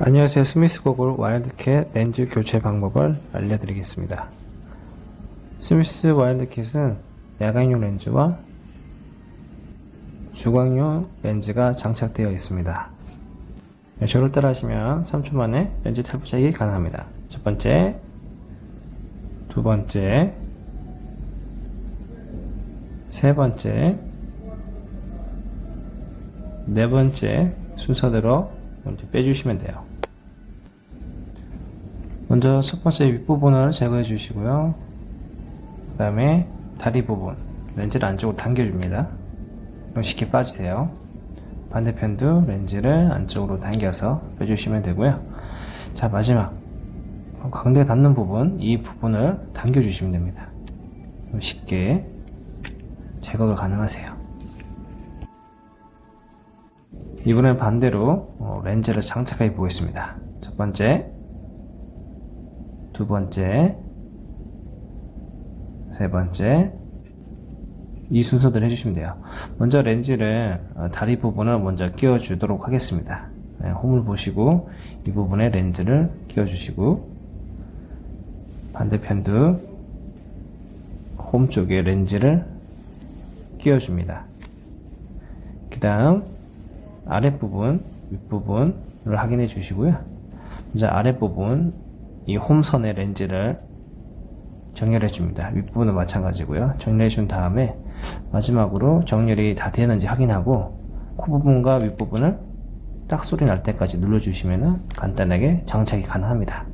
안녕하세요. 스미스 고글 와일드캣 렌즈 교체 방법을 알려드리겠습니다. 스미스 와일드캣은 야광용 렌즈와 주광용 렌즈가 장착되어 있습니다. 네, 저를 따라 하시면 3초 만에 렌즈 탈부착이 가능합니다. 첫 번째, 두 번째, 세 번째, 네 번째 순서대로 먼저 빼주시면 돼요. 먼저 첫 번째 윗부분을 제거해 주시고요. 그 다음에 다리 부분, 렌즈를 안쪽으로 당겨줍니다. 그럼 쉽게 빠지세요. 반대편도 렌즈를 안쪽으로 당겨서 빼주시면 되고요. 자, 마지막. 광대 닿는 부분, 이 부분을 당겨주시면 됩니다. 쉽게 제거가 가능하세요. 이번엔 반대로 어, 렌즈를 장착해 보겠습니다. 첫 번째, 두 번째, 세 번째, 이 순서대로 해주시면 돼요. 먼저 렌즈를 어, 다리 부분을 먼저 끼워 주도록 하겠습니다. 네, 홈을 보시고 이 부분에 렌즈를 끼워 주시고 반대편도 홈 쪽에 렌즈를 끼워 줍니다. 그 다음 아랫부분, 윗부분을 확인해 주시고요. 이제 아랫부분, 이 홈선의 렌즈를 정렬해 줍니다. 윗부분은 마찬가지고요. 정렬해 준 다음에 마지막으로 정렬이 다 되는지 확인하고 코 부분과 윗부분을 딱 소리 날 때까지 눌러 주시면 간단하게 장착이 가능합니다.